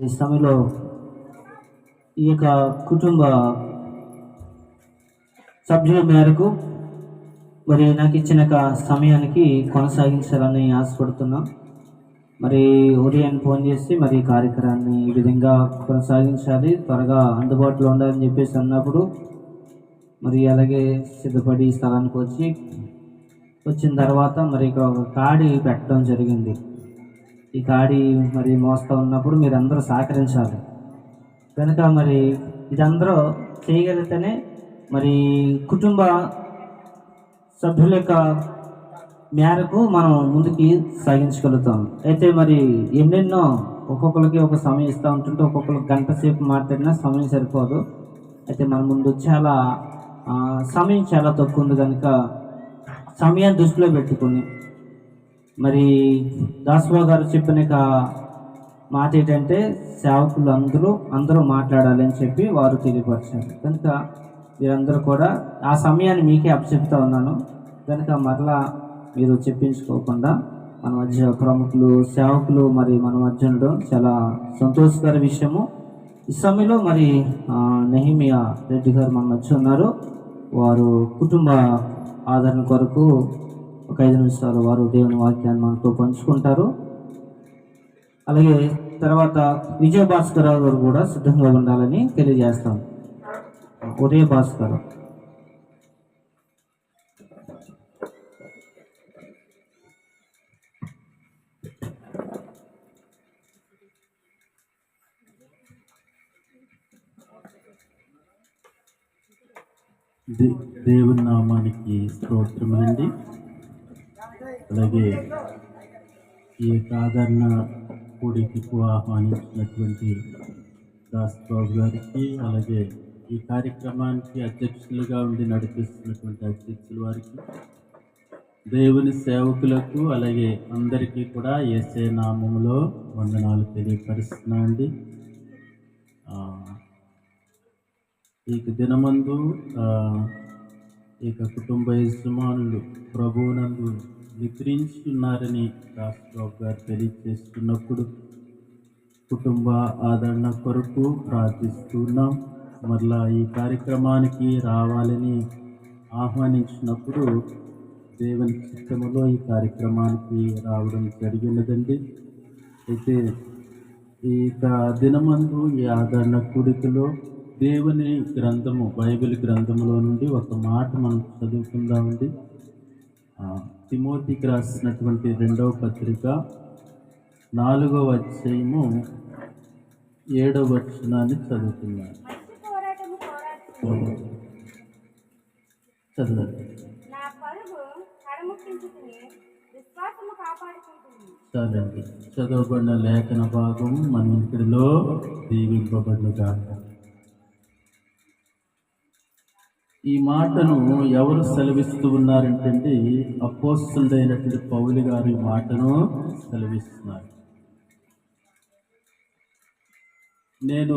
ఈ సమయంలో ఈ యొక్క కుటుంబ సభ్యుల మేరకు మరి నాకు ఇచ్చిన సమయానికి కొనసాగించాలని ఆశపడుతున్నాం. మరి ఉదయం ఫోన్ చేసి మరి కార్యక్రమాన్ని ఈ విధంగా కొనసాగించాలి త్వరగా అందుబాటులో ఉండాలని చెప్పేసి అన్నప్పుడు మరి అలాగే సిద్ధపడి స్థలానికి వచ్చి వచ్చిన తర్వాత మరి ఇక్కడ ఒక కాడి పెట్టడం జరిగింది. ఈ గాడి మరి మోస్తా ఉన్నప్పుడు మీరు అందరూ సహకరించాలి. కనుక మరి ఇదందరూ చేయగలిగితేనే మరి కుటుంబ సభ్యుల యొక్క మేరకు మనం ముందుకి సాగించగలుగుతాం. అయితే మరి ఎన్నెన్నో ఒక్కొక్కరికి ఒక సమయం ఇస్తూ ఉంటుంటే ఒక్కొక్కరికి గంట సేపు మాట్లాడినా సమయం సరిపోదు. అయితే మన ముందు చాలా సమయం చాలా తక్కువ ఉంది కనుక సమయాన్ని దృష్టిలో పెట్టుకుని మరి దాసుబాబు గారు చెప్పిన మాట ఏంటంటే సేవకులు అందరూ అందరూ మాట్లాడాలి అని చెప్పి వారు తెలియపరిచారు. కనుక మీరందరూ కూడా ఆ సమయాన్ని మీకే అప్పచెప్తా ఉన్నాను. కనుక మరలా మీరు చెప్పించుకోకుండా మన మధ్య ప్రముఖులు సేవకులు మరి మన మధ్య ఉండడం చాలా సంతోషకర విషయము. ఈ సమయంలో మరి నెహిమియా రెడ్డి గారు మన మధ్య ఉన్నారు. వారు కుటుంబ ఆదరణ కొరకు ఒక ఐదు నిమిషాలు వారు దేవుని వాక్యాన్ని మనతో పంచుకుంటారు. అలాగే తర్వాత విజయ భాస్కర్ గారు కూడా సిద్ధంగా ఉండాలని తెలియజేస్తాం. ఉదయ భాస్కర్. దేవుని నామానికి స్తోత్రమండి అలాగే ఈ సాధారణ కూడికకు ఆహ్వానించినటువంటి దాస్ బాబు గారికి అలాగే ఈ కార్యక్రమానికి అధ్యక్షులుగా ఉండి నడిపిస్తున్నటువంటి అధ్యక్షుల వారికి దేవుని సేవకులకు అలాగే అందరికీ కూడా ఏసే నామంలో వందనాలు తెలియపరుస్తున్నా అండి ఈ దినమందు ఇక కుటుంబ యజమానులు ప్రభువునందు నిద్రించున్నారని రాష్ట్రబాబు గారు తెలియజేస్తున్నప్పుడు కుటుంబ ఆదరణ కొరకు ప్రార్థిస్తున్నాం. మరలా ఈ కార్యక్రమానికి రావాలని ఆహ్వానించినప్పుడు దేవుని చిత్తములో ఈ కార్యక్రమానికి రావడం జరిగినదండి. అయితే ఈ దినమందు ఈ ఆదరణ కూడికలో దేవుని గ్రంథము బైబిల్ గ్రంథములో నుండి ఒక మాట మనం చదువుకుందామండి. తిమోతికి రాసినటువంటి రెండవ పత్రిక నాలుగవ అధ్యాయము ఏడవ వచనాన్ని చదువుతున్నాను. చదవండి. చాలండి చదవబడిన లేఖన భాగం మన ఇంటిలో దీవింపబడినగాక. ఈ మాటను ఎవరు సెలవిస్తూ ఉన్నారంటే అపోస్తుడైనటువంటి పౌలి గారు ఈ మాటను సెలవిస్తున్నారు. నేను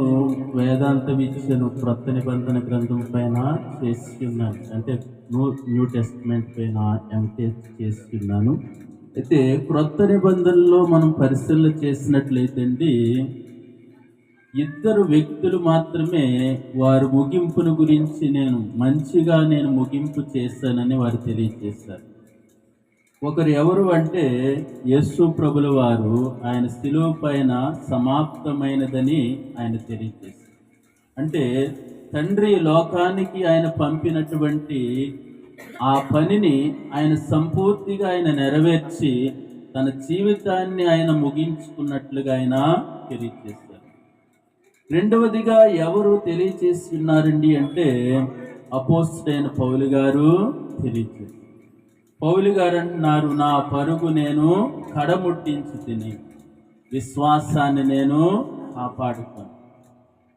వేదాంతం ఇచ్చిన క్రొత్త నిబంధన గ్రంథం పైన చేసుకున్నాను అంటే న్యూ న్యూ టెస్ట్మెంట్ పైన ఎంటే చేసుకున్నాను అయితే క్రొత్త నిబంధనలో మనం పరిశీలన చేసినట్లయితే అండి ఇద్దరు వ్యక్తులు మాత్రమే వారు ముగింపును గురించి నేను మంచిగా నేను ముగింపు చేస్తానని వారు తెలియజేశారు. ఒకరు ఎవరు అంటే యస్సు ప్రభుల వారు ఆయన శిలువ పైన సమాప్తమైనదని ఆయన తెలియజేశారు. అంటే తండ్రి లోకానికి ఆయన పంపినటువంటి ఆ పనిని ఆయన సంపూర్తిగా ఆయన నెరవేర్చి తన జీవితాన్ని ఆయన ముగించుకున్నట్లుగా ఆయన తెలియజేశారు. రెండవదిగా ఎవరు తెలియచేస్తున్నారండి అంటే అపోస్టైన పౌలు గారు తెలియచే పౌలు గారు అంటున్నారు నా పరుగు నేను కడముట్టించి తిని విశ్వాసాన్ని నేను కాపాడుతాను.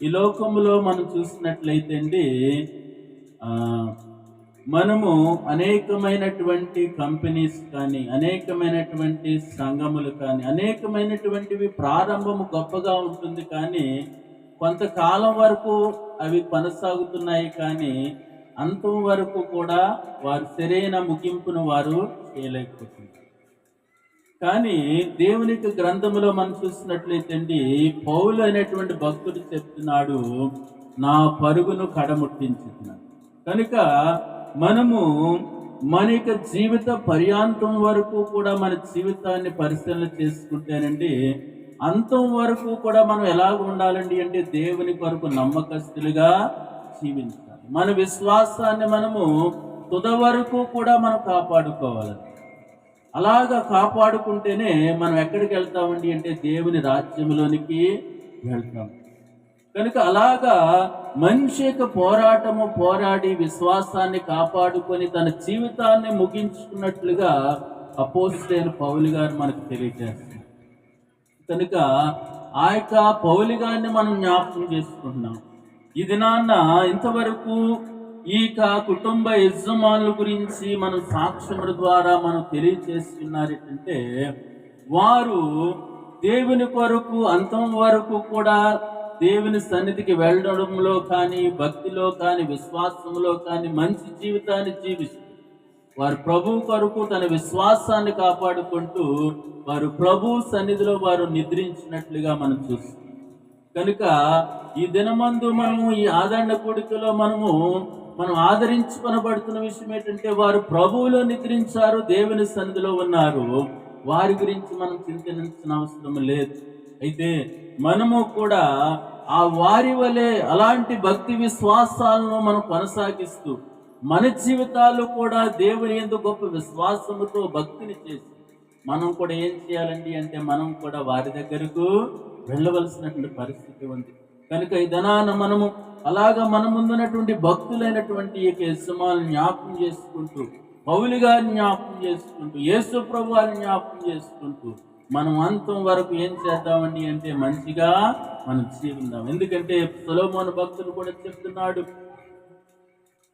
ఈ లోకంలో మనం చూసినట్లయితే అండి మనము అనేకమైనటువంటి కంపెనీస్ కానీ అనేకమైనటువంటి సంఘములు కానీ అనేకమైనటువంటివి ప్రారంభము గొప్పగా ఉంటుంది కానీ కొంతకాలం వరకు అవి కొనసాగుతున్నాయి కానీ అంతం వరకు కూడా వారు సరైన ముగింపును వారు చేయలేకపోతున్నారు. కానీ దేవుని గ్రంథములో మనం చూసినట్లయితే అండి పౌలు అనేటువంటి భక్తుడు చెప్తున్నాడు నా పరుగును కడముట్టించుతున్నాడు కనుక మనము మన యొక్క జీవిత పర్యాంతం వరకు కూడా మన జీవితాన్ని పరిశీలన చేసుకుంటేనండి అంతం వరకు కూడా మనం ఎలా ఉండాలండి అంటే దేవుని కొరకు నమ్మకస్తులుగా జీవించాలి. మన విశ్వాసాన్ని మనము తుద వరకు కూడా మనం కాపాడుకోవాలి. అలాగా కాపాడుకుంటేనే మనం ఎక్కడికి వెళ్తామండి అంటే దేవుని రాజ్యంలోనికి వెళ్తాం. కనుక అలాగా మనిషి యొక్క పోరాటము పోరాడి విశ్వాసాన్ని కాపాడుకొని తన జీవితాన్ని ముగించుకున్నట్లుగా అపోజిటైన పౌలు గారు మనకు తెలియజేస్తారు. కనుక ఆ యొక్క పౌలి గారిని మనం జ్ఞాపకం చేసుకుంటున్నాం. ఈ దినాన్న ఇంతవరకు ఈ కుటుంబ యజమానుల గురించి మనం సాక్ష్యముల ద్వారా మనం తెలియజేస్తున్నారు ఏంటంటే వారు దేవుని కొరకు అంతం వరకు కూడా దేవుని సన్నిధికి వెళ్ళడంలో కానీ భక్తిలో కానీ విశ్వాసంలో కానీ మంచి జీవితాన్ని జీవిస్తారు వారు ప్రభు కొరకు తన విశ్వాసాన్ని కాపాడుకుంటూ వారు ప్రభు సన్నిధిలో వారు నిద్రించినట్లుగా మనం చూస్తాం. కనుక ఈ దినమందు మనము ఈ ఆదరణ కూడికలో మనము మనం ఆదరించుకొనబడుతున్న విషయం ఏంటంటే వారు ప్రభువులో నిద్రించారు దేవుని సన్నిధిలో ఉన్నారు. వారి గురించి మనం చింతించిన అవసరం లేదు. అయితే మనము కూడా ఆ వారి వలె అలాంటి భక్తి విశ్వాసాలను మనం కొనసాగిస్తూ మన జీవితాలు కూడా దేవుని ఎందుకు గొప్ప విశ్వాసముతో భక్తిని చేసి మనం కూడా ఏం చేయాలండి అంటే మనం కూడా వారి దగ్గరకు వెళ్ళవలసినటువంటి పరిస్థితి ఉంది. కనుక ఈ ధనాన మనము అలాగా మన ముందున్నటువంటి భక్తులైనటువంటి ఈ యొక్క యజమానులు జ్ఞాపకం చేసుకుంటూ పౌలు గారిని జ్ఞాపకం చేసుకుంటూ యేసు ప్రభు వారిని జ్ఞాపకం చేసుకుంటూ మనం అంతం వరకు ఏం చేద్దామండి అంటే మంచిగా మనం జీవిద్దాం ఎందుకంటే సులభమైన భక్తులు కూడా చెప్తున్నాడు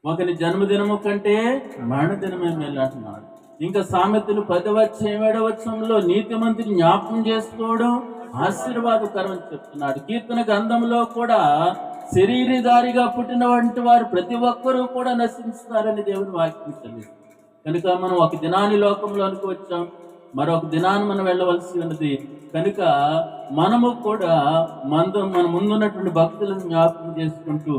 ఒకని జన్మదినము కంటే మరణదినమే మేలంటున్నాడు ఇంకా సామెతలు పదవచ్చ ఏడవచ్చంలో నీతిమంతుని జ్ఞాపకం చేసుకోవడం ఆశీర్వాదకరం చెప్తున్నాడు. కీర్తన గ్రంథంలో కూడా శరీరధారిగా పుట్టిన వంటి వారు ప్రతి ఒక్కరూ కూడా నశించుతారని దేవుని వాక్యం కనుక మనం ఒక దినాన్ని లోకంలోనికి వచ్చాం. మరొక దినాన్ని మనం వెళ్ళవలసి ఉన్నది. కనుక మనము కూడా మందు మన ముందున్నటువంటి భక్తులను జ్ఞాపకం చేసుకుంటూ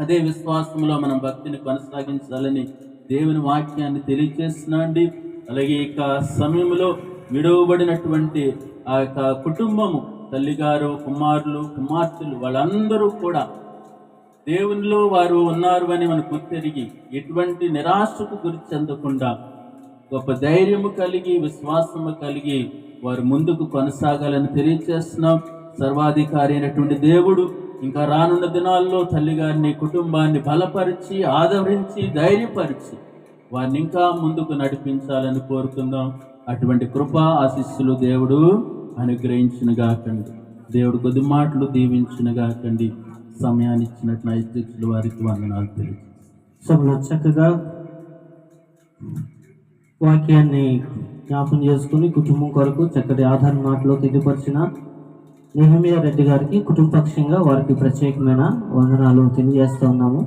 అదే విశ్వాసంలో మనం భక్తిని కొనసాగించాలని దేవుని వాక్యాన్ని తెలియజేస్తున్నాండి అలాగే ఇక సమయంలో విడవబడినటువంటి ఆ యొక్క కుటుంబము తల్లిగారు కుమారులు కుమార్తెలు వాళ్ళందరూ కూడా దేవునిలో వారు ఉన్నారు అని మనకు గుర్తెరిగి ఎటువంటి నిరాశకు గురి చెందకుండా గొప్ప ధైర్యము కలిగి విశ్వాసము కలిగి వారు ముందుకు కొనసాగాలని తెలియజేస్తున్నాం సర్వాధికారి అయినటువంటి దేవుడు ఇంకా రానున్న దినాల్లో తల్లిగారిని కుటుంబాన్ని బలపరిచి ఆదరించి ధైర్యపరిచి వారిని ఇంకా ముందుకు నడిపించాలని కోరుకుందాం. అటువంటి కృప ఆశిస్సులు దేవుడు అనుగ్రహించినగాకండి. దేవుడు కొద్ది మాటలు దీవించినగాకండి. సమయాన్ని ఇచ్చినట్టు నా అధ్యక్షులు వారికి వందనాలు తెలియదు సభలో చక్కగా వాక్యాన్ని జ్ఞాపం చేసుకుని కుటుంబం కొరకు చక్కటి ఆధార మాటలో తెలియపరిచిన నెహమియా రెడ్డి గారికి కుటుంబపక్షంగా వారికి ప్రత్యేకమైన వందనాలు తెలియజేస్తూ ఉన్నాము.